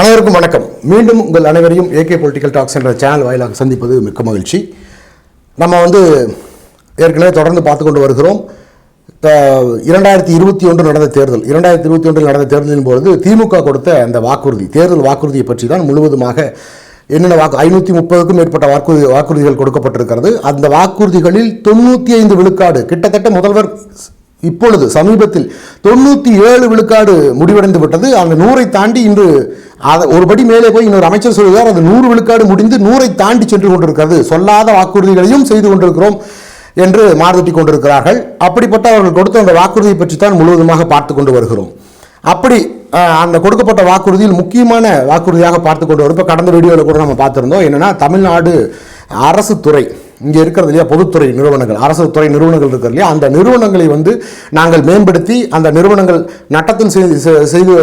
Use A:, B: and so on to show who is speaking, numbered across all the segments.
A: அனைவருக்கும் வணக்கம் மீண்டும் உங்கள் அனைவரையும் ஏகே பொலிட்டிக்கல் டாக்ஸ் என்ற சேனல் வாயிலாக சந்திப்பது மிக்க மகிழ்ச்சி நம்ம வந்து ஏற்கனவே தொடர்ந்து பார்த்து கொண்டு வருகிறோம் இரண்டாயிரத்தி இருபத்தி ஒன்று நடந்த தேர்தல் இரண்டாயிரத்தி இருபத்தி ஒன்றில் நடந்த தேர்தலின் பொழுது திமுக கொடுத்த அந்த வாக்குறுதி தேர்தல் வாக்குறுதியை பற்றி தான் முழுவதுமாக என்னென்ன வாக்கு ஐநூற்றி முப்பதுக்கும் மேற்பட்ட வாக்குறுதி வாக்குறுதிகள் கொடுக்கப்பட்டிருக்கிறது அந்த வாக்குறுதிகளில் தொண்ணூற்றி ஐந்து விழுக்காடு கிட்டத்தட்ட முதல்வர் இப்பொழுது சமீபத்தில் தொண்ணூற்றி ஏழு விழுக்காடு முடிவடைந்து விட்டது அந்த நூறை தாண்டி இன்று அதை ஒருபடி மேலே போய் இன்னொரு அமைச்சர் சொல்கிறார் அது நூறு விழுக்காடு முடிந்து நூறை தாண்டி சென்று கொண்டிருக்கிறது சொல்லாத வாக்குறுதிகளையும் செய்து கொண்டிருக்கிறோம் என்று மாறுதட்டி கொண்டிருக்கிறார்கள் அப்படிப்பட்ட அவர்கள் கொடுத்த அந்த வாக்குறுதியை பற்றி தான் முழுவதுமாக பார்த்து கொண்டு வருகிறோம் அப்படி அந்த கொடுக்கப்பட்ட வாக்குறுதியில் முக்கியமான வாக்குறுதியாக பார்த்து கொண்டு வரும் இப்போ கடந்த வீடியோவில் கூட நம்ம பார்த்துருந்தோம் என்னென்னா தமிழ்நாடு அரசு துறை இங்கே இருக்கிறது இல்லையா பொதுத்துறை நிறுவனங்கள் அரசு துறை நிறுவனங்கள் இருக்கிறது இல்லையா அந்த நிறுவனங்களை வந்து நாங்கள் மேம்படுத்தி அந்த நிறுவனங்கள் நட்டத்தில் செய்து செய்து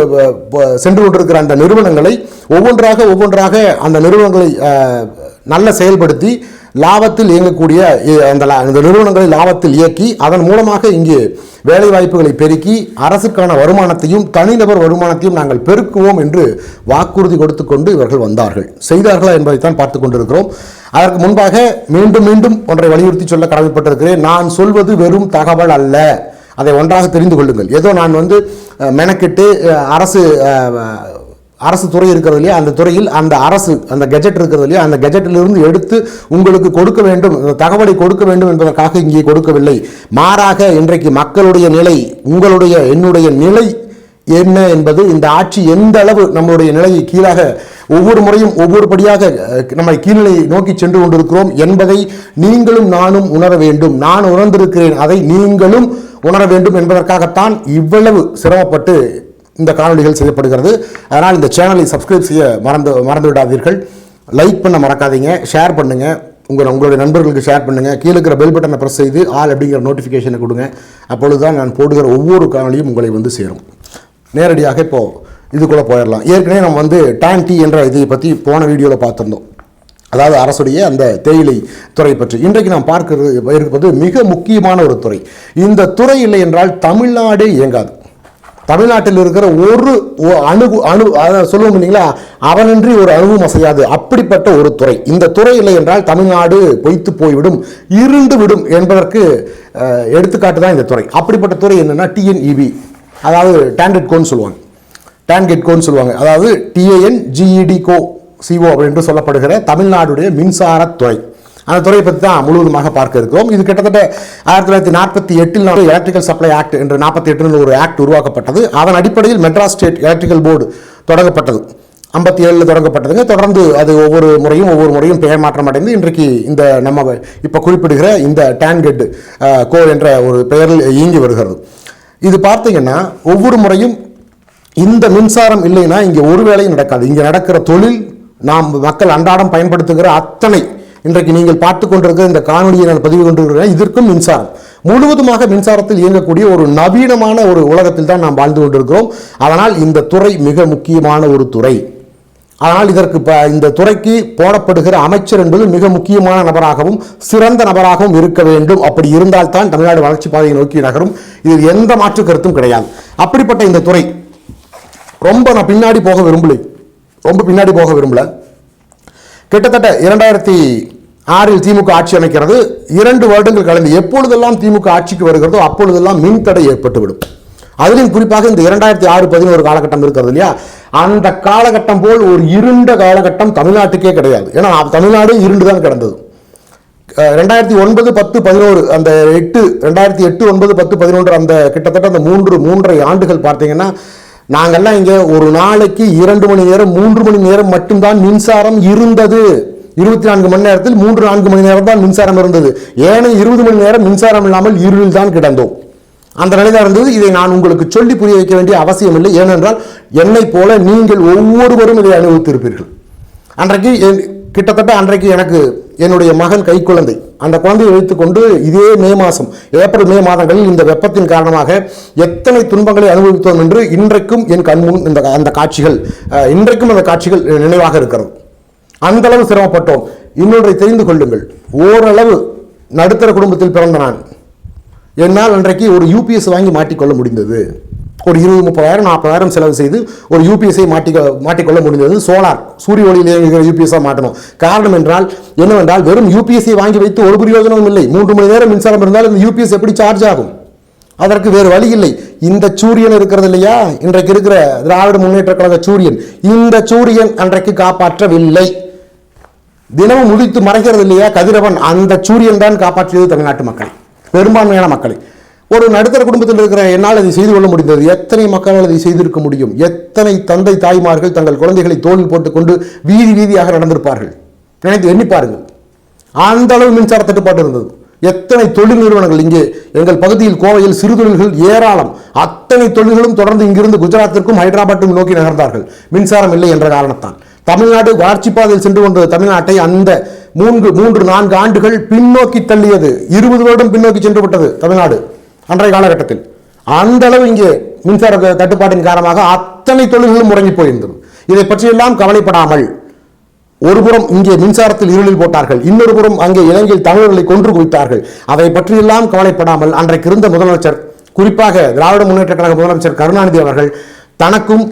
A: சென்று கொண்டிருக்கிற அந்த நிறுவனங்களை ஒவ்வொன்றாக ஒவ்வொன்றாக அந்த நிறுவனங்களை நல்ல செயல்படுத்தி லாபத்தில் இயங்கக்கூடிய அந்த அந்த நிறுவனங்களை லாபத்தில் இயக்கி அதன் மூலமாக இங்கு வேலைவாய்ப்புகளை பெருக்கி அரசுக்கான வருமானத்தையும் தனிநபர் வருமானத்தையும் நாங்கள் பெருக்குவோம் என்று வாக்குறுதி கொடுத்து கொண்டு இவர்கள் வந்தார்கள் செய்தார்களா என்பதைத்தான் பார்த்து கொண்டிருக்கிறோம் அதற்கு முன்பாக மீண்டும் மீண்டும் ஒன்றை வலியுறுத்தி சொல்ல கடமைப்பட்டிருக்கிறேன் நான் சொல்வது வெறும் தகவல் அல்ல அதை ஒன்றாக தெரிந்து கொள்ளுங்கள் ஏதோ நான் வந்து மெனக்கெட்டு அரசு அரசு துறை இருக்கிறது இல்லையா அந்த துறையில் அந்த அரசு அந்த கெஜெட் இருக்கிறது இல்லையா அந்த கெஜெட்டிலிருந்து எடுத்து உங்களுக்கு கொடுக்க வேண்டும் தகவலை கொடுக்க வேண்டும் என்பதற்காக இங்கே கொடுக்கவில்லை மாறாக இன்றைக்கு மக்களுடைய நிலை உங்களுடைய என்னுடைய நிலை என்ன என்பது இந்த ஆட்சி எந்த அளவு நம்மளுடைய நிலையை கீழாக ஒவ்வொரு முறையும் ஒவ்வொரு படியாக நம்மை கீழ்நிலையை நோக்கி சென்று கொண்டிருக்கிறோம் என்பதை நீங்களும் நானும் உணர வேண்டும் நான் உணர்ந்திருக்கிறேன் அதை நீங்களும் உணர வேண்டும் என்பதற்காகத்தான் இவ்வளவு சிரமப்பட்டு இந்த காணொலிகள் செய்யப்படுகிறது அதனால் இந்த சேனலை சப்ஸ்கிரைப் செய்ய மறந்து மறந்து விடாதீர்கள் லைக் பண்ண மறக்காதீங்க ஷேர் பண்ணுங்கள் உங்கள் உங்களுடைய நண்பர்களுக்கு ஷேர் பண்ணுங்கள் கீழே இருக்கிற பெல் பட்டனை ப்ரெஸ் செய்து ஆல் அப்படிங்கிற நோட்டிஃபிகேஷனை கொடுங்க அப்பொழுது தான் நான் போடுகிற ஒவ்வொரு காணொலியும் உங்களை வந்து சேரும் நேரடியாக இப்போது இதுக்குள்ளே போயிடலாம் ஏற்கனவே நம்ம வந்து டேன் டீ என்ற இதை பற்றி போன வீடியோவில் பார்த்துருந்தோம் அதாவது அரசுடைய அந்த தேயிலை துறை பற்றி இன்றைக்கு நாம் பார்க்கிறது இருப்பது மிக முக்கியமான ஒரு துறை இந்த துறை இல்லை என்றால் தமிழ்நாடே இயங்காது தமிழ்நாட்டில் இருக்கிற ஒரு அணு அணு சொல்லுவோம் இல்லைங்களா அவனின்றி ஒரு அணுவும் அசையாது அப்படிப்பட்ட ஒரு துறை இந்த துறை இல்லை என்றால் தமிழ்நாடு பொய்த்து போய்விடும் இருண்டு விடும் என்பதற்கு எடுத்துக்காட்டு தான் இந்த துறை அப்படிப்பட்ட துறை என்னென்னா டிஎன்இபி e அதாவது டேண்டட் கோன்னு சொல்லுவாங்க டேன்கெட் கோன்னு சொல்லுவாங்க அதாவது டிஏஎன் ஜிஇடி கோ சிஓ அப்படின்னு சொல்லப்படுகிற தமிழ்நாடுடைய மின்சாரத்துறை அந்த துறையை பற்றி தான் முழுவதுமாக பார்க்க இருக்கிறோம் இது கிட்டத்தட்ட ஆயிரத்தி தொள்ளாயிரத்தி நாற்பத்தி எட்டில் எலக்ட்ரிக்கல் சப்ளை ஆக்ட் என்று நாற்பத்தி எட்டுன்னு ஒரு ஆக்ட் உருவாக்கப்பட்டது அதன் அடிப்படையில் மெட்ராஸ் ஸ்டேட் எலக்ட்ரிக்கல் போர்டு தொடங்கப்பட்டது ஐம்பத்தி ஏழில் தொடங்கப்பட்டதுங்க தொடர்ந்து அது ஒவ்வொரு முறையும் ஒவ்வொரு முறையும் பெயர் மாற்றம் அடைந்து இன்றைக்கு இந்த நம்ம இப்போ குறிப்பிடுகிற இந்த டேன்கெட் கோ என்ற ஒரு பெயரில் இயங்கி வருகிறது இது பார்த்தீங்கன்னா ஒவ்வொரு முறையும் இந்த மின்சாரம் இல்லைன்னா இங்கே ஒரு வேலையும் நடக்காது இங்கே நடக்கிற தொழில் நாம் மக்கள் அன்றாடம் பயன்படுத்துகிற அத்தனை இன்றைக்கு நீங்கள் பார்த்து கொண்டிருக்கிற இந்த காணொலியை நான் பதிவு கொண்டிருக்கிறேன் இதற்கும் மின்சாரம் முழுவதுமாக மின்சாரத்தில் இயங்கக்கூடிய ஒரு நவீனமான ஒரு உலகத்தில் தான் நாம் வாழ்ந்து கொண்டிருக்கிறோம் அதனால் இந்த துறை மிக முக்கியமான ஒரு துறை ஆனால் இதற்கு இந்த துறைக்கு போடப்படுகிற அமைச்சர் என்பது மிக முக்கியமான நபராகவும் சிறந்த நபராகவும் இருக்க வேண்டும் அப்படி இருந்தால்தான் தமிழ்நாடு வளர்ச்சி பாதையை நோக்கி நகரும் இதில் எந்த மாற்று கருத்தும் கிடையாது அப்படிப்பட்ட இந்த துறை ரொம்ப நான் பின்னாடி போக விரும்பலை ரொம்ப பின்னாடி போக விரும்பலை கிட்டத்தட்ட இரண்டாயிரத்தி ஆறில் திமுக ஆட்சி அமைக்கிறது இரண்டு வருடங்கள் கலந்து எப்பொழுதெல்லாம் திமுக ஆட்சிக்கு வருகிறதோ அப்பொழுதெல்லாம் மின் தடை ஏற்பட்டுவிடும் அதிலும் குறிப்பாக இந்த இரண்டாயிரத்தி ஆறு பதினோரு காலகட்டம் இருக்கிறது இல்லையா அந்த காலகட்டம் போல் ஒரு இருண்ட காலகட்டம் தமிழ்நாட்டுக்கே கிடையாது ஏன்னா தமிழ்நாடு இருண்டு தான் கிடந்தது ரெண்டாயிரத்தி ஒன்பது பத்து பதினோரு அந்த எட்டு ரெண்டாயிரத்தி எட்டு ஒன்பது பத்து பதினொன்று அந்த கிட்டத்தட்ட அந்த மூன்று மூன்றரை ஆண்டுகள் பார்த்தீங்கன்னா நாங்கள்லாம் இங்கே ஒரு நாளைக்கு இரண்டு மணி நேரம் மூன்று மணி நேரம் மட்டும்தான் மின்சாரம் இருந்தது இருபத்தி நான்கு மணி நேரத்தில் மூன்று நான்கு மணி நேரம் தான் மின்சாரம் இருந்தது ஏனே இருபது மணி நேரம் மின்சாரம் இல்லாமல் இருளில் தான் கிடந்தோம் அந்த நிலை தான் இருந்தது இதை நான் உங்களுக்கு சொல்லி புரிய வைக்க வேண்டிய அவசியம் இல்லை ஏனென்றால் என்னை போல நீங்கள் ஒவ்வொருவரும் இதை அனுபவித்திருப்பீர்கள் அன்றைக்கு கிட்டத்தட்ட அன்றைக்கு எனக்கு என்னுடைய மகன் கை குழந்தை அந்த குழந்தையை வைத்துக்கொண்டு இதே மே மாதம் ஏப்ரல் மே மாதங்களில் இந்த வெப்பத்தின் காரணமாக எத்தனை துன்பங்களை அனுபவித்தோம் என்று இன்றைக்கும் என் கண்முன் இந்த அந்த காட்சிகள் இன்றைக்கும் அந்த காட்சிகள் நினைவாக இருக்கிறது அந்தளவு சிரமப்பட்டோம் இன்னொன்றை தெரிந்து கொள்ளுங்கள் ஓரளவு நடுத்தர குடும்பத்தில் பிறந்த நான் என்னால் அன்றைக்கு ஒரு யூபிஎஸ் வாங்கி மாட்டிக்கொள்ள முடிந்தது ஒரு இருபது முப்பதாயிரம் நாற்பதாயிரம் செலவு செய்து ஒரு யூபிஎஸ்ஐ மாட்டிக்க மாட்டிக்கொள்ள முடிந்தது சோலார் சூரிய ஒளியில் இருக்கிற யூபிஎஸ்ஸாக மாட்டணும் காரணம் என்றால் என்னவென்றால் வெறும் யூபிஎஸ்ஐ வாங்கி வைத்து ஒரு பிரயோஜனமும் இல்லை மூன்று மணி நேரம் மின்சாரம் இருந்தால் இந்த யூபிஎஸ் எப்படி சார்ஜ் ஆகும் அதற்கு வேறு வழி இல்லை இந்த சூரியன் இருக்கிறது இல்லையா இன்றைக்கு இருக்கிற திராவிட முன்னேற்ற கழக சூரியன் இந்த சூரியன் அன்றைக்கு காப்பாற்றவில்லை தினமும் முடித்து மறைகிறது இல்லையா கதிரவன் அந்த சூரியன் தான் காப்பாற்றியது தமிழ்நாட்டு மக்களை பெரும்பான்மையான மக்களை ஒரு நடுத்தர குடும்பத்தில் இருக்கிற என்னால் அதை செய்து கொள்ள முடிந்தது எத்தனை மக்களால் அதை செய்திருக்க முடியும் எத்தனை தந்தை தாய்மார்கள் தங்கள் குழந்தைகளை தோளில் போட்டுக்கொண்டு வீதி வீதியாக நடந்திருப்பார்கள் நினைத்து எண்ணி அந்த அளவு மின்சார தட்டுப்பாடு இருந்தது எத்தனை தொழில் நிறுவனங்கள் இங்கே எங்கள் பகுதியில் கோவையில் சிறு தொழில்கள் ஏராளம் அத்தனை தொழில்களும் தொடர்ந்து இங்கிருந்து குஜராத்திற்கும் ஹைதராபாத்தும் நோக்கி நகர்ந்தார்கள் மின்சாரம் இல்லை என்ற காரணத்தால் தமிழ்நாடு வளர்ச்சி பாதையில் சென்று கொண்ட தமிழ்நாட்டை அந்த மூன்று மூன்று நான்கு ஆண்டுகள் பின்னோக்கி தள்ளியது இருபது வருடம் பின்னோக்கி சென்று விட்டது தமிழ்நாடு அன்றைய காலகட்டத்தில் அந்த அளவு இங்கே மின்சார தட்டுப்பாட்டின் காரணமாக அத்தனை தொழில்களும் முடங்கி போயிருந்தது இதை பற்றியெல்லாம் கவலைப்படாமல் ஒருபுறம் இங்கே மின்சாரத்தில் இருளில் போட்டார்கள் இன்னொரு புறம் அங்கே இலங்கையில் தமிழர்களை கொன்று குவித்தார்கள் அதை பற்றியெல்லாம் கவலைப்படாமல் அன்றைக்கு இருந்த முதலமைச்சர் குறிப்பாக திராவிட முன்னேற்ற கழக முதலமைச்சர் கருணாநிதி அவர்கள் தனக்கும்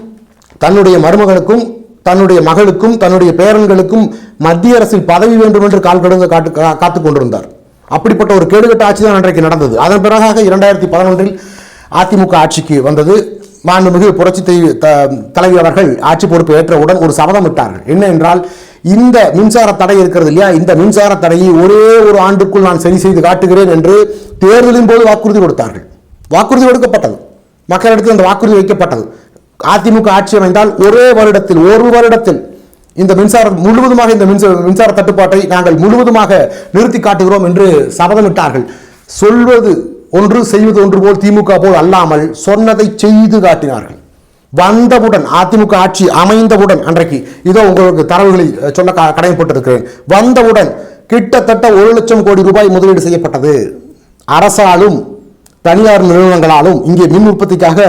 A: தன்னுடைய மருமகனுக்கும் தன்னுடைய மகளுக்கும் தன்னுடைய பேரன்களுக்கும் மத்திய அரசில் பதவி வேண்டும் என்று கால் கடந்து காத்துக் கொண்டிருந்தார் அப்படிப்பட்ட ஒரு கேடுகட்ட ஆட்சி தான் அன்றைக்கு நடந்தது அதன் பிறகாக இரண்டாயிரத்தி பதினொன்றில் அதிமுக ஆட்சிக்கு வந்தது மாண்புமிகு புரட்சி தலைவி அவர்கள் ஆட்சி பொறுப்பு ஏற்றவுடன் ஒரு சபதம் விட்டார்கள் என்ன என்றால் இந்த மின்சார தடை இருக்கிறது இல்லையா இந்த மின்சார தடையை ஒரே ஒரு ஆண்டுக்குள் நான் சரி செய்து காட்டுகிறேன் என்று தேர்தலின் போது வாக்குறுதி கொடுத்தார்கள் வாக்குறுதி கொடுக்கப்பட்டது மக்களிடத்தில் அந்த வாக்குறுதி வைக்கப்பட்டது அதிமுக ஆட்சி அமைந்தால் ஒரே வருடத்தில் ஒரு வருடத்தில் இந்த மின்சாரம் முழுவதுமாக இந்த மின்சார மின்சார தட்டுப்பாட்டை நாங்கள் முழுவதுமாக நிறுத்தி காட்டுகிறோம் என்று சபதமிட்டார்கள் சொல்வது ஒன்று செய்வது ஒன்று போல் திமுக போல் அல்லாமல் சொன்னதை செய்து காட்டினார்கள் வந்தவுடன் அதிமுக ஆட்சி அமைந்தவுடன் அன்றைக்கு இதோ உங்களுக்கு தரவுகளை சொல்ல கடமைப்பட்டிருக்கிறேன் வந்தவுடன் கிட்டத்தட்ட ஒரு லட்சம் கோடி ரூபாய் முதலீடு செய்யப்பட்டது அரசாலும் தனியார் நிறுவனங்களாலும் இங்கே மின் உற்பத்திக்காக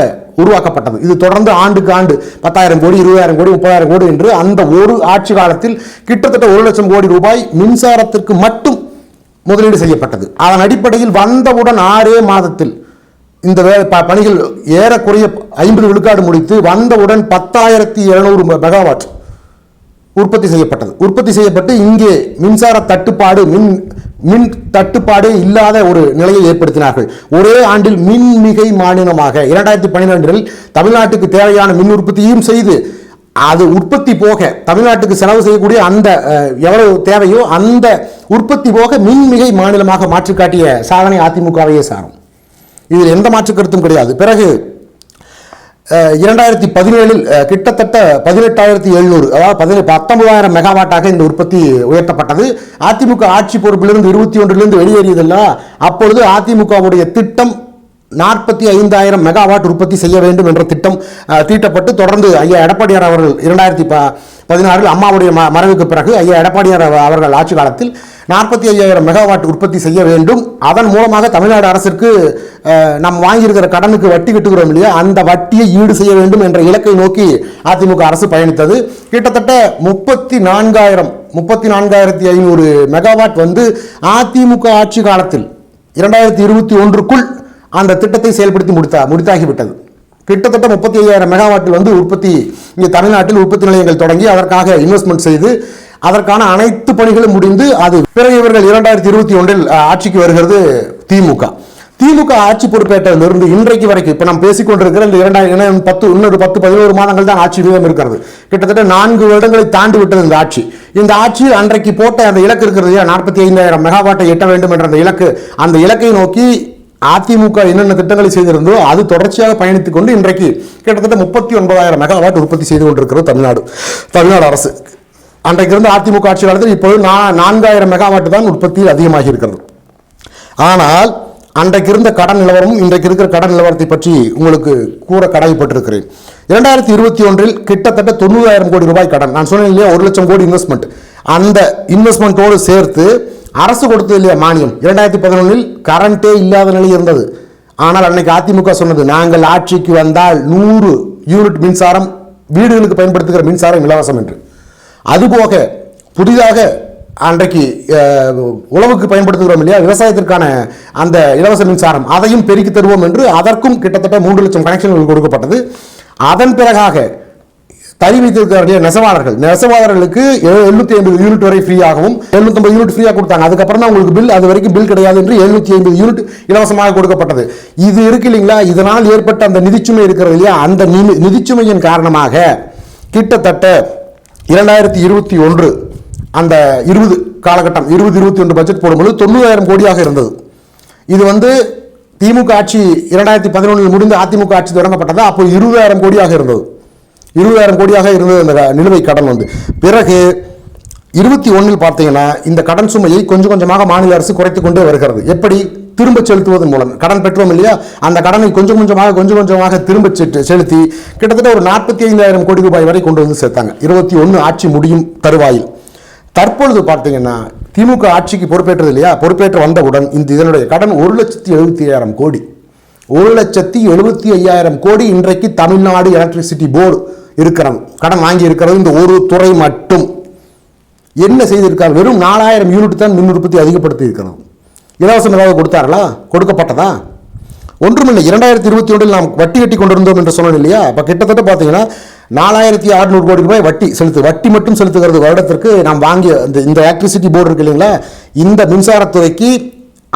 A: உருவாக்கப்பட்டது இது தொடர்ந்து ஆண்டுக்கு ஆண்டு பத்தாயிரம் கோடி இருபதாயிரம் கோடி முப்பதாயிரம் கோடி என்று அந்த ஒரு ஆட்சி காலத்தில் கிட்டத்தட்ட ஒரு லட்சம் கோடி ரூபாய் மின்சாரத்திற்கு மட்டும் முதலீடு செய்யப்பட்டது அதன் அடிப்படையில் வந்தவுடன் ஆறே மாதத்தில் இந்த வே பணிகள் ஏறக்குறைய ஐம்பது விழுக்காடு முடித்து வந்தவுடன் பத்தாயிரத்தி எழுநூறு மெகாவாட் உற்பத்தி செய்யப்பட்டது உற்பத்தி செய்யப்பட்டு இங்கே மின்சார தட்டுப்பாடு மின் மின் தட்டுப்பாடே இல்லாத ஒரு நிலையை ஏற்படுத்தினார்கள் ஒரே ஆண்டில் மின் மிகை மாநிலமாக இரண்டாயிரத்தி பன்னிரெண்டில் தமிழ்நாட்டுக்கு தேவையான மின் உற்பத்தியும் செய்து அது உற்பத்தி போக தமிழ்நாட்டுக்கு செலவு செய்யக்கூடிய அந்த எவ்வளவு தேவையோ அந்த உற்பத்தி போக மின்மிகை மாநிலமாக மாற்றி காட்டிய சாதனை அதிமுகவையே சாரும் இதில் எந்த மாற்று கருத்தும் கிடையாது பிறகு இரண்டாயிரத்தி பதினேழில் கிட்டத்தட்ட பதினெட்டாயிரத்தி எழுநூறு அதாவது பதினெட்டு பத்தொன்பதாயிரம் மெகாவாட்டாக இந்த உற்பத்தி உயர்த்தப்பட்டது அதிமுக ஆட்சி பொறுப்பிலிருந்து இருபத்தி ஒன்றிலிருந்து வெளியேறியதெல்லாம் அப்பொழுது அதிமுகவுடைய திட்டம் நாற்பத்தி ஐந்தாயிரம் மெகாவாட் உற்பத்தி செய்ய வேண்டும் என்ற திட்டம் தீட்டப்பட்டு தொடர்ந்து ஐயா எடப்பாடியார் அவர்கள் இரண்டாயிரத்தி ப பதினாறில் அம்மாவுடைய மறைவுக்கு பிறகு ஐயா எடப்பாடியார் அவர்கள் ஆட்சி காலத்தில் நாற்பத்தி ஐயாயிரம் மெகாவாட் உற்பத்தி செய்ய வேண்டும் அதன் மூலமாக தமிழ்நாடு அரசிற்கு நாம் வாங்கியிருக்கிற கடனுக்கு வட்டி கட்டுகிறோம் இல்லையா அந்த வட்டியை ஈடு செய்ய வேண்டும் என்ற இலக்கை நோக்கி அதிமுக அரசு பயணித்தது கிட்டத்தட்ட முப்பத்தி நான்காயிரம் முப்பத்தி நான்காயிரத்தி ஐநூறு மெகாவாட் வந்து அதிமுக ஆட்சி காலத்தில் இரண்டாயிரத்தி இருபத்தி ஒன்றுக்குள் அந்த திட்டத்தை செயல்படுத்தி முடித்தா முடித்தாகிவிட்டது கிட்டத்தட்ட முப்பத்தி ஐயாயிரம் மெகாவாட்டில் வந்து உற்பத்தி இங்கே தமிழ்நாட்டில் உற்பத்தி நிலையங்கள் தொடங்கி அதற்காக இன்வெஸ்ட்மெண்ட் செய்து அதற்கான அனைத்து பணிகளும் முடிந்து அது பிறகு இவர்கள் இரண்டாயிரத்தி இருபத்தி ஒன்றில் ஆட்சிக்கு வருகிறது திமுக திமுக ஆட்சி பொறுப்பேற்றிலிருந்து இன்றைக்கு வரைக்கும் இப்போ நம்ம பேசிக்கொண்டிருக்கிற இந்த இரண்டாயிரம் பத்து இன்னொரு பத்து பதினோரு மாதங்கள் தான் ஆட்சி விகிதம் இருக்கிறது கிட்டத்தட்ட நான்கு வருடங்களை தாண்டி விட்டது இந்த ஆட்சி இந்த ஆட்சி அன்றைக்கு போட்ட அந்த இலக்கு இருக்கிறது நாற்பத்தி ஐந்தாயிரம் மெகாவாட்டை எட்ட வேண்டும் என்ற அந்த இலக்கு அந்த இலக்கை நோக்கி அதிமுக என்னென்ன திட்டங்களை செய்திருந்தோ அது தொடர்ச்சியாக பயணித்துக் கொண்டு இன்றைக்கு கிட்டத்தட்ட முப்பத்தி ஒன்பதாயிரம் மெகாவாட் உற்பத்தி செய்து கொண்டிருக்கிறது தமிழ்நாடு தமிழ்நாடு அரசு அன்றைக்கு இருந்து அதிமுக ஆட்சி காலத்தில் இப்போது நான்காயிரம் மெகாவாட் தான் உற்பத்தியில் அதிகமாகி இருக்கிறது ஆனால் அன்றைக்கு இருந்த கடன் நிலவரமும் இன்றைக்கு இருக்கிற கடன் நிலவரத்தை பற்றி உங்களுக்கு கூற கடமைப்பட்டிருக்கிறேன் இரண்டாயிரத்தி இருபத்தி ஒன்றில் கிட்டத்தட்ட தொண்ணூறாயிரம் கோடி ரூபாய் கடன் நான் சொன்னேன் இல்லையா ஒரு லட்சம் கோடி இன்வெஸ்ட்மெண்ட் அந்த இன்வெஸ்ட்மெண்ட்டோடு சேர்த்து அரசு கொடுத்தது இல்லையா மானியம் இரண்டாயிரத்தி பதினொன்றில் கரண்ட்டே இல்லாத நிலை இருந்தது ஆனால் அன்னைக்கு அதிமுக சொன்னது நாங்கள் ஆட்சிக்கு வந்தால் நூறு யூனிட் மின்சாரம் வீடுகளுக்கு பயன்படுத்துகிற மின்சாரம் இலவசம் என்று அதுபோக புதிதாக அன்றைக்கு உழவுக்கு பயன்படுத்துகிறோம் இல்லையா விவசாயத்திற்கான அந்த இலவச மின்சாரம் அதையும் பெருக்கி தருவோம் என்று அதற்கும் கிட்டத்தட்ட மூன்று லட்சம் கனெக்ஷன்கள் கொடுக்கப்பட்டது அதன் பிறகாக தனி வைத்திருக்கக்கூடிய நெசவாளர்கள் நெசவாளர்களுக்கு எழுநூத்தி ஐம்பது யூனிட் வரை ஃப்ரீயாகவும் எழுநூத்தி ஐம்பது யூனிட் ஃப்ரீயாக கொடுத்தாங்க அதுக்கப்புறம் தான் உங்களுக்கு பில் அது வரைக்கும் பில் கிடையாது என்று எழுநூத்தி ஐம்பது யூனிட் இலவசமாக கொடுக்கப்பட்டது இது இருக்கு இல்லைங்களா இதனால் ஏற்பட்ட அந்த நிதிச்சுமை இருக்கிறது இல்லையா அந்த நிதிச்சுமையின் காரணமாக கிட்டத்தட்ட இரண்டாயிரத்தி இருபத்தி ஒன்று அந்த இருபது காலகட்டம் இருபது இருபத்தி ஒன்று பட்ஜெட் போடும்போது தொண்ணூறாயிரம் கோடியாக இருந்தது இது வந்து திமுக ஆட்சி இரண்டாயிரத்தி பதினொன்றில் முடிந்து அதிமுக ஆட்சி தொடங்கப்பட்டதா அப்போ இருபதாயிரம் கோடியாக இருந்தது இருபதாயிரம் கோடியாக இருந்தது அந்த நிலுவை கடன் வந்து பிறகு இருபத்தி ஒன்றில் பார்த்தீங்கன்னா இந்த கடன் சுமையை கொஞ்சம் கொஞ்சமாக மாநில அரசு குறைத்து கொண்டே வருகிறது எப்படி திரும்ப செலுத்துவதன் மூலம் கடன் பெற்றோம் இல்லையா அந்த கடனை கொஞ்சம் கொஞ்சமாக கொஞ்சம் கொஞ்சமாக திரும்ப செலுத்தி கிட்டத்தட்ட ஒரு நாற்பத்தி ஐந்தாயிரம் கோடி ரூபாய் வரை கொண்டு வந்து சேர்த்தாங்க இருபத்தி ஒன்று ஆட்சி முடியும் தருவாயில் தற்பொழுது பார்த்தீங்கன்னா திமுக ஆட்சிக்கு பொறுப்பேற்றது இல்லையா பொறுப்பேற்று வந்தவுடன் இந்த இதனுடைய கடன் ஒரு லட்சத்தி எழுபத்தி ஏழாயிரம் கோடி ஒரு லட்சத்தி எழுபத்தி ஐயாயிரம் கோடி இன்றைக்கு தமிழ்நாடு எலக்ட்ரிசிட்டி போர்டு இருக்கிறாங்க கடன் வாங்கி இருக்கிறது இந்த ஒரு துறை மட்டும் என்ன செய்திருக்காங்க வெறும் நாலாயிரம் யூனிட் தான் மின் உற்பத்தி அதிகப்படுத்தி இருக்கிறது இலவசம் ஏதாவது கொடுத்தாரா கொடுக்கப்பட்டதா ஒன்றுமில்லை இரண்டாயிரத்தி இருபத்தி ஒன்றில் நாம் வட்டி கட்டி கொண்டிருந்தோம் என்று சொல்லணும் இல்லையா இப்போ கிட்டத்தட்ட பார்த்தீங்கன்னா நாலாயிரத்தி அறுநூறு கோடி ரூபாய் வட்டி செலுத்து வட்டி மட்டும் செலுத்துகிறது வருடத்திற்கு நாம் வாங்கிய இந்த இந்த எலக்ட்ரிசிட்டி போர்டு இருக்கு இல்லைங்களா இந்த மின்சாரத்துறைக்கு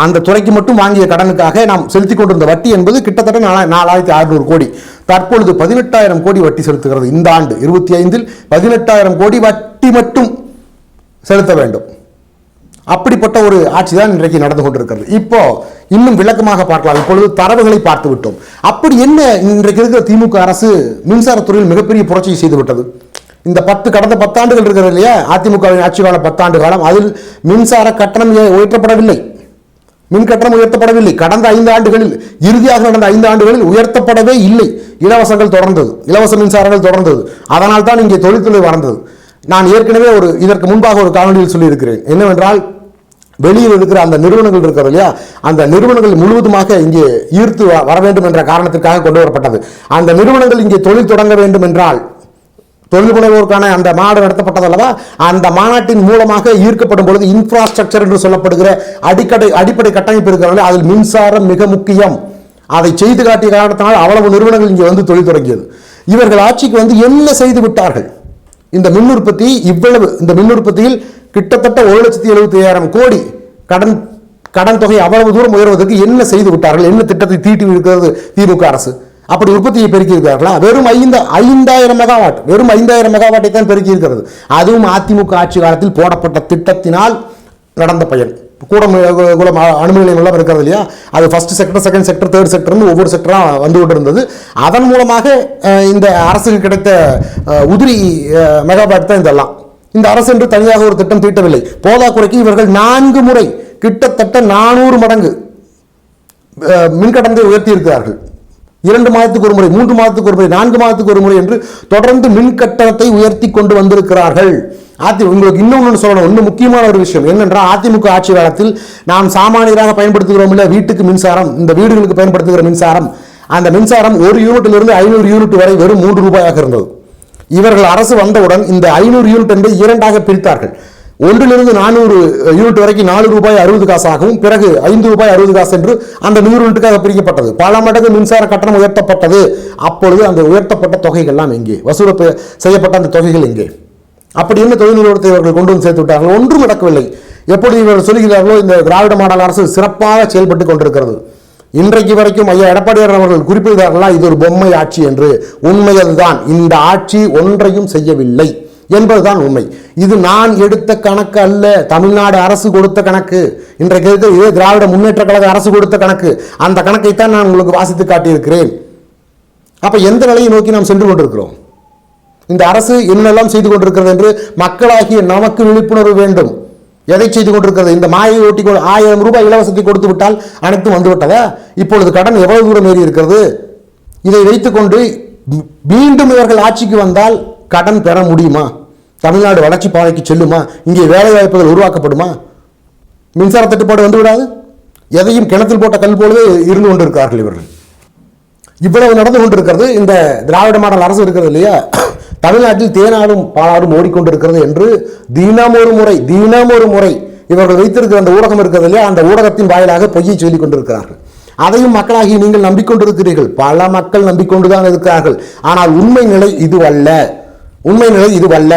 A: அந்த துறைக்கு மட்டும் வாங்கிய கடனுக்காக நாம் செலுத்தி கொண்டிருந்த வட்டி என்பது கிட்டத்தட்ட நாலா நாலாயிரத்தி அறுநூறு கோடி தற்பொழுது பதினெட்டாயிரம் கோடி வட்டி செலுத்துகிறது இந்த ஆண்டு இருபத்தி ஐந்தில் பதினெட்டாயிரம் கோடி வட்டி மட்டும் செலுத்த வேண்டும் அப்படிப்பட்ட ஒரு ஆட்சி தான் இன்றைக்கு நடந்து கொண்டிருக்கிறது இப்போ இன்னும் விளக்கமாக பார்க்கலாம் இப்பொழுது தரவுகளை பார்த்து விட்டோம் அப்படி என்ன இன்றைக்கு இருக்கிற திமுக அரசு மின்சாரத்துறையில் மிகப்பெரிய புரட்சியை செய்துவிட்டது இந்த பத்து கடந்த பத்தாண்டுகள் இருக்கிறது இல்லையா அதிமுகவின் ஆட்சி காலம் பத்தாண்டு காலம் அதில் மின்சார கட்டணம் உயர்த்தப்படவில்லை மின் கட்டணம் உயர்த்தப்படவில்லை கடந்த ஐந்து ஆண்டுகளில் இறுதியாக நடந்த ஐந்து ஆண்டுகளில் உயர்த்தப்படவே இல்லை இலவசங்கள் தொடர்ந்தது இலவச மின்சாரங்கள் தொடர்ந்தது அதனால் தான் இங்கே தொழில்துறை வளர்ந்தது நான் ஏற்கனவே ஒரு இதற்கு முன்பாக ஒரு காணொலியில் சொல்லியிருக்கிறேன் என்னவென்றால் வெளியில் இருக்கிற அந்த நிறுவனங்கள் இருக்கிறது இல்லையா அந்த நிறுவனங்கள் முழுவதுமாக இங்கே ஈர்த்து வர வேண்டும் என்ற காரணத்திற்காக கொண்டு வரப்பட்டது அந்த நிறுவனங்கள் இங்கே தொழில் தொடங்க வேண்டும் என்றால் தொழில் முனைவோருக்கான அந்த மாநாடு நடத்தப்பட்டதல்லவா அந்த மாநாட்டின் மூலமாக ஈர்க்கப்படும் பொழுது இன்ஃப்ராஸ்ட்ரக்சர் என்று சொல்லப்படுகிற அடிக்கடை அடிப்படை கட்டமைப்பு இருக்கிறாங்க அதில் மின்சாரம் மிக முக்கியம் அதை செய்து காட்டிய காரணத்தினால் அவ்வளவு நிறுவனங்கள் இங்கே வந்து தொழில் தொடங்கியது இவர்கள் ஆட்சிக்கு வந்து என்ன செய்து விட்டார்கள் இந்த மின் உற்பத்தி இவ்வளவு இந்த மின் உற்பத்தியில் கிட்டத்தட்ட ஒரு லட்சத்தி எழுபத்தி ஐயாயிரம் கோடி கடன் கடன் தொகை அவ்வளவு தூரம் உயர்வதற்கு என்ன செய்து விட்டார்கள் என்ன திட்டத்தை தீட்டி இருக்கிறது திமுக அரசு அப்படி உற்பத்தியை இருக்கிறார்களா வெறும் ஐந்து ஐந்தாயிரம் மெகாவாட் வெறும் ஐந்தாயிரம் மெகாவாட்டை தான் பெருக்கி இருக்கிறது அதுவும் அதிமுக ஆட்சி காலத்தில் போடப்பட்ட திட்டத்தினால் நடந்த பயன் கூட குலம் அணுமி நிலையம் எல்லாம் இருக்கிறது இல்லையா அது first sector second sector third செக்டர்னு ஒவ்வொரு செக்டராக வந்துகிட்டு இருந்தது அதன் மூலமாக இந்த அரசுக்கு கிடைத்த உதிரி மெகாபாட் தான் இதெல்லாம் இந்த அரசு என்று தனியாக ஒரு திட்டம் தீட்டவில்லை போதாக்குறைக்கு இவர்கள் நான்கு முறை கிட்டத்தட்ட நானூறு மடங்கு மின்கட்டணத்தை உயர்த்தி இருக்கிறார்கள் இரண்டு மாதத்துக்கு ஒரு முறை மூன்று மாதத்துக்கு ஒரு முறை நான்கு மாதத்துக்கு ஒரு முறை என்று தொடர்ந்து மின் கட்டணத்தை உயர்த்தி கொண்டு வந்திருக்கிறார்கள் அதி உங்களுக்கு இன்னொன்று சொல்லணும் இன்னும் முக்கியமான ஒரு விஷயம் என்னென்றால் அதிமுக ஆட்சி காலத்தில் நாம் சாமானியராக பயன்படுத்துகிறோம் இல்லை வீட்டுக்கு மின்சாரம் இந்த வீடுகளுக்கு பயன்படுத்துகிற மின்சாரம் அந்த மின்சாரம் ஒரு யூனிட்டிலிருந்து ஐநூறு யூனிட் வரை வெறும் மூன்று ரூபாயாக இருந்தது இவர்கள் அரசு வந்தவுடன் இந்த ஐநூறு யூனிட் என்று இரண்டாக பிரித்தார்கள் ஒன்றிலிருந்து நானூறு யூனிட் வரைக்கும் நாலு ரூபாய் அறுபது காசாகவும் பிறகு ஐந்து ரூபாய் அறுபது காசு என்று அந்த நூறு யூனிட்டுக்காக பிரிக்கப்பட்டது பல மடங்கு மின்சார கட்டணம் உயர்த்தப்பட்டது அப்பொழுது அந்த உயர்த்தப்பட்ட தொகைகள்லாம் எங்கே வசூல செய்யப்பட்ட அந்த தொகைகள் எங்கே அப்படி என்ன தொழில் நிறுவனத்தை இவர்கள் கொண்டு வந்து சேர்த்து விட்டார்கள் ஒன்றும் நடக்கவில்லை எப்படி இவர்கள் சொல்கிறார்களோ இந்த திராவிட மாடல் அரசு சிறப்பாக செயல்பட்டு கொண்டிருக்கிறது இன்றைக்கு வரைக்கும் ஐயா எடப்பாடியார் அவர்கள் குறிப்பிடுகிறார்களா இது ஒரு பொம்மை ஆட்சி என்று உண்மையில்தான் இந்த ஆட்சி ஒன்றையும் செய்யவில்லை என்பதுதான் உண்மை இது நான் எடுத்த கணக்கு அல்ல தமிழ்நாடு அரசு கொடுத்த கணக்கு இன்றைக்கு இது திராவிட முன்னேற்ற கழக அரசு கொடுத்த கணக்கு அந்த கணக்கைத்தான் நான் உங்களுக்கு வாசித்து காட்டியிருக்கிறேன் அப்போ எந்த நிலையை நோக்கி நாம் சென்று கொண்டிருக்கிறோம் இந்த அரசு என்னெல்லாம் செய்து கொண்டிருக்கிறது என்று மக்களாகிய நமக்கு விழிப்புணர்வு வேண்டும் எதை செய்து கொண்டிருக்கிறது இந்த மாயை ஓட்டி ஆயிரம் ரூபாய் இலவசத்தை கொடுத்து விட்டால் அனைத்தும் வந்துவிட்டதா இப்பொழுது கடன் எவ்வளவு தூரம் ஏறி இருக்கிறது இதை வைத்துக்கொண்டு மீண்டும் இவர்கள் ஆட்சிக்கு வந்தால் கடன் பெற முடியுமா தமிழ்நாடு வளர்ச்சி பாதைக்கு செல்லுமா இங்கே வேலைவாய்ப்புகள் உருவாக்கப்படுமா மின்சார தட்டுப்பாடு வந்துவிடாது எதையும் கிணத்தில் போட்ட கல் போலவே இருந்து கொண்டு இவர்கள் இவ்வளவு நடந்து கொண்டிருக்கிறது இந்த திராவிட மாடல் அரசு இருக்கிறது இல்லையா தமிழ்நாட்டில் தேனாடும் பாலாடும் ஓடிக்கொண்டிருக்கிறது என்று தீனம் ஒரு முறை தீனம் ஒரு முறை இவர்கள் வைத்திருக்கிற அந்த ஊடகம் இருக்கிறது இல்லையா அந்த ஊடகத்தின் வாயிலாக பொய்யை சொல்லிக் கொண்டிருக்கிறார்கள் அதையும் மக்களாகி நீங்கள் நம்பிக்கொண்டிருக்கிறீர்கள் பல மக்கள் நம்பிக்கொண்டுதான் இருக்கிறார்கள் ஆனால் உண்மை நிலை இதுவல்ல உண்மை நிலை இதுவல்ல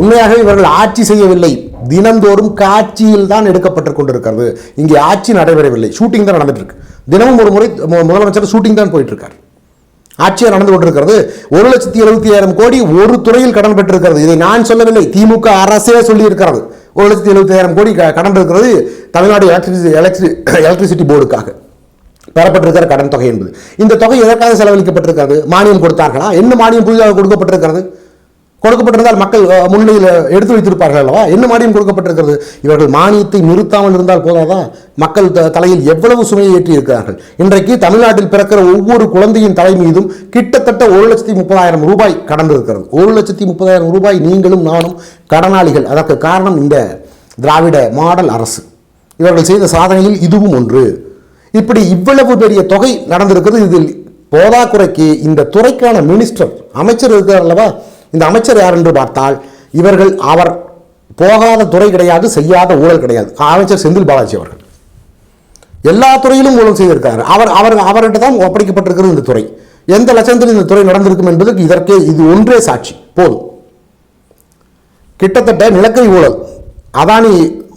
A: உண்மையாக இவர்கள் ஆட்சி செய்யவில்லை தினந்தோறும் காட்சியில் தான் எடுக்கப்பட்டு கொண்டிருக்கிறது இங்கே ஆட்சி நடைபெறவில்லை ஷூட்டிங் தான் நடந்துட்டு இருக்கு தினமும் ஒரு முறை முதலமைச்சர் ஷூட்டிங் தான் போயிட்டு இருக்கார் ஆட்சியாக நடந்து கொண்டிருக்கிறது ஒரு லட்சத்தி எழுபத்தி ஏழாயிரம் கோடி ஒரு துறையில் கடன் பெற்றிருக்கிறது இதை நான் சொல்லவில்லை திமுக அரசே சொல்லியிருக்கிறது ஒரு லட்சத்தி எழுபத்தாயிரம் கோடி கடன் இருக்கிறது தமிழ்நாடு எலக்ட்ரிசி எலக்ட்ரி எலக்ட்ரிசிட்டி போர்டுக்காக பெறப்பட்டிருக்கிற கடன் தொகை என்பது இந்த தொகை எதற்காக செலவழிக்கப்பட்டிருக்கிறது மானியம் கொடுத்தார்களா என்ன மானியம் புதிதாக கொடுக்கப்பட்டிருக்கிறது கொடுக்கப்பட்டிருந்தால் மக்கள் முன்னிலையில் எடுத்து வைத்திருப்பார்கள் அல்லவா என்ன மானியம் கொடுக்கப்பட்டிருக்கிறது இவர்கள் மானியத்தை நிறுத்தாமல் இருந்தால் போதாதான் மக்கள் த தலையில் எவ்வளவு சுமையை ஏற்றி இருக்கிறார்கள் இன்றைக்கு தமிழ்நாட்டில் பிறக்கிற ஒவ்வொரு குழந்தையின் தலை மீதும் கிட்டத்தட்ட ஒரு லட்சத்தி முப்பதாயிரம் ரூபாய் கடந்து இருக்கிறது ஒரு லட்சத்தி முப்பதாயிரம் ரூபாய் நீங்களும் நானும் கடனாளிகள் அதற்கு காரணம் இந்த திராவிட மாடல் அரசு இவர்கள் செய்த சாதனையில் இதுவும் ஒன்று இப்படி இவ்வளவு பெரிய தொகை நடந்திருக்கிறது இதில் போதாக்குறைக்கு இந்த துறைக்கான மினிஸ்டர் அமைச்சர் இருக்கிறார் அல்லவா இந்த அமைச்சர் யார் என்று பார்த்தால் இவர்கள் அவர் போகாத துறை கிடையாது செய்யாத ஊழல் கிடையாது அமைச்சர் செந்தில் பாலாஜி அவர்கள் எல்லா துறையிலும் ஊழல் செய்திருக்கார் அவர் அவர் அவர்கிட்ட தான் ஒப்படைக்கப்பட்டிருக்கிறது இந்த துறை எந்த லட்சத்தில் இந்த துறை நடந்திருக்கும் என்பதற்கு இதற்கே இது ஒன்றே சாட்சி போதும் கிட்டத்தட்ட நிலக்கரி ஊழல் அதானி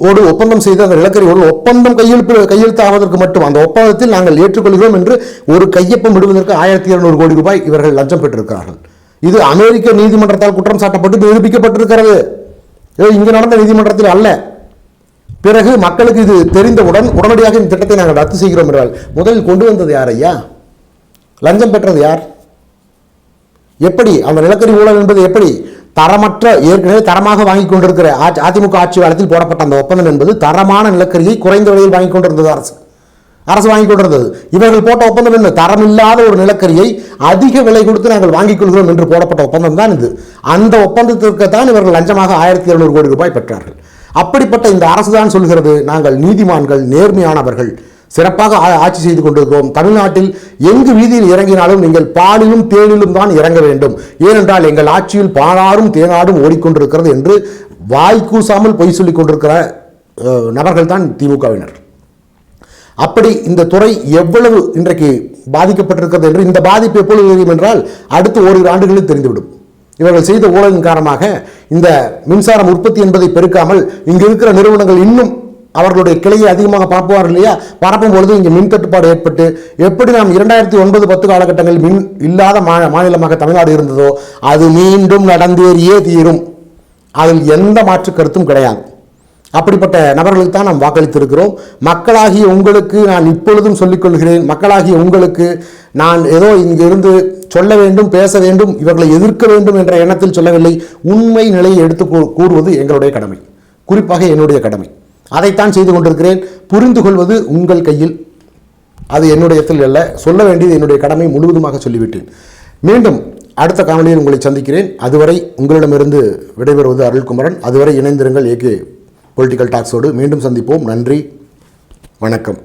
A: ஓடு ஒப்பந்தம் செய்து அந்த நிலக்கரி ஊழல் ஒப்பந்தம் கையெழுப்பு கையெழுத்தாவதற்கு மட்டும் அந்த ஒப்பந்தத்தில் நாங்கள் ஏற்றுக்கொள்கிறோம் என்று ஒரு கையொப்பம் விடுவதற்கு ஆயிரத்தி இருநூறு கோடி ரூபாய் இவர்கள் லஞ்சம் பெற்றிருக்கிறார்கள் இது அமெரிக்க நீதிமன்றத்தால் குற்றம் சாட்டப்பட்டு நிரூபிக்கப்பட்டிருக்கிறது இங்கே நடந்த நீதிமன்றத்தில் அல்ல பிறகு மக்களுக்கு இது தெரிந்தவுடன் உடனடியாக இந்த திட்டத்தை நாங்கள் ரத்து செய்கிறோம் என்றால் முதலில் கொண்டு வந்தது யார் ஐயா லஞ்சம் பெற்றது யார் எப்படி அந்த நிலக்கரி ஊழல் என்பது எப்படி தரமற்ற ஏற்கனவே தரமாக வாங்கி கொண்டிருக்கிற அதிமுக ஆட்சி காலத்தில் போடப்பட்ட அந்த ஒப்பந்தம் என்பது தரமான நிலக்கரியை குறைந்த விலையில் வாங்கி கொண்டிருந்தது அரசு அரசு வாங்கி கொள்கிறது இவர்கள் போட்ட ஒப்பந்தம் என்ன தரமில்லாத ஒரு நிலக்கரியை அதிக விலை கொடுத்து நாங்கள் வாங்கிக் கொள்கிறோம் என்று போடப்பட்ட ஒப்பந்தம் தான் இது அந்த ஒப்பந்தத்திற்கு தான் இவர்கள் லஞ்சமாக ஆயிரத்தி எழுநூறு கோடி ரூபாய் பெற்றார்கள் அப்படிப்பட்ட இந்த அரசு தான் சொல்கிறது நாங்கள் நீதிமான்கள் நேர்மையானவர்கள் சிறப்பாக ஆட்சி செய்து கொண்டிருக்கிறோம் தமிழ்நாட்டில் எங்கு வீதியில் இறங்கினாலும் நீங்கள் பாலிலும் தேனிலும் தான் இறங்க வேண்டும் ஏனென்றால் எங்கள் ஆட்சியில் பாலாரும் தேனாடும் ஓடிக்கொண்டிருக்கிறது என்று வாய் கூசாமல் பொய் சொல்லிக் கொண்டிருக்கிற நபர்கள் தான் திமுகவினர் அப்படி இந்த துறை எவ்வளவு இன்றைக்கு பாதிக்கப்பட்டிருக்கிறது என்று இந்த பாதிப்பு எப்பொழுது தெரியும் என்றால் அடுத்து ஓரிரு ஆண்டுகளில் தெரிந்துவிடும் இவர்கள் செய்த ஊழலின் காரணமாக இந்த மின்சாரம் உற்பத்தி என்பதை பெருக்காமல் இங்கு இருக்கிற நிறுவனங்கள் இன்னும் அவர்களுடைய கிளையை அதிகமாக பரப்புவார் இல்லையா பரப்பும் பொழுது இங்கே மின் தட்டுப்பாடு ஏற்பட்டு எப்படி நாம் இரண்டாயிரத்தி ஒன்பது பத்து காலகட்டங்களில் மின் இல்லாத மா மாநிலமாக தமிழ்நாடு இருந்ததோ அது மீண்டும் நடந்தேறியே தீரும் அதில் எந்த மாற்று கருத்தும் கிடையாது அப்படிப்பட்ட நபர்களுக்கு தான் நாம் வாக்களித்திருக்கிறோம் மக்களாகிய உங்களுக்கு நான் இப்பொழுதும் சொல்லிக்கொள்கிறேன் மக்களாகிய உங்களுக்கு நான் ஏதோ இங்கிருந்து சொல்ல வேண்டும் பேச வேண்டும் இவர்களை எதிர்க்க வேண்டும் என்ற எண்ணத்தில் சொல்லவில்லை உண்மை நிலையை எடுத்து கூறுவது எங்களுடைய கடமை குறிப்பாக என்னுடைய கடமை அதைத்தான் செய்து கொண்டிருக்கிறேன் புரிந்து கொள்வது உங்கள் கையில் அது என்னுடைய அல்ல சொல்ல வேண்டியது என்னுடைய கடமை முழுவதுமாக சொல்லிவிட்டேன் மீண்டும் அடுத்த காணொலியில் உங்களை சந்திக்கிறேன் அதுவரை உங்களிடமிருந்து விடைபெறுவது அருள்குமரன் அதுவரை இணைந்திருங்கள் ஏகே பொலிட்டிக்கல் டாக்ஸோடு மீண்டும் சந்திப்போம் நன்றி வணக்கம்